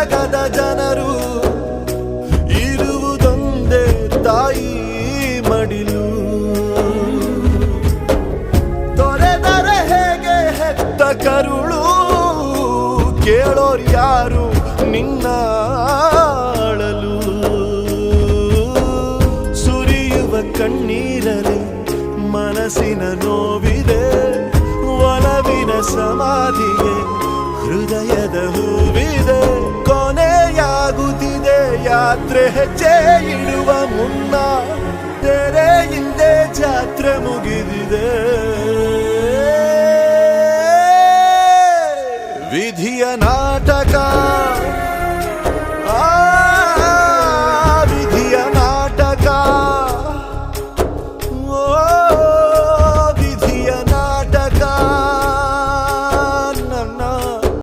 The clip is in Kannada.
ಜಗದ ಜನರು ಇರುವುದೊಂದೇ ತಾಯಿ ಮಡಿಲು. ತೊರೆದರೆ ಹೇಗೆ ಹೆತ್ತ ಕರುಳು? ಕೇಳೋರು ಯಾರು ನಿನ್ನ ಅಳಲು ಸುರಿಯುವ ಕಣ್ಣೀರಲೆ ಮನಸ್ಸಿನ ನೋವಿದೆ, ಒಲವಿನ ಸಮಾಧಿಗೆ യാത്ര ചെയ്യുവ മുന്ന തെരയിൻ്റെ യാത്ര മുകിതിത് വിധിയ നാടക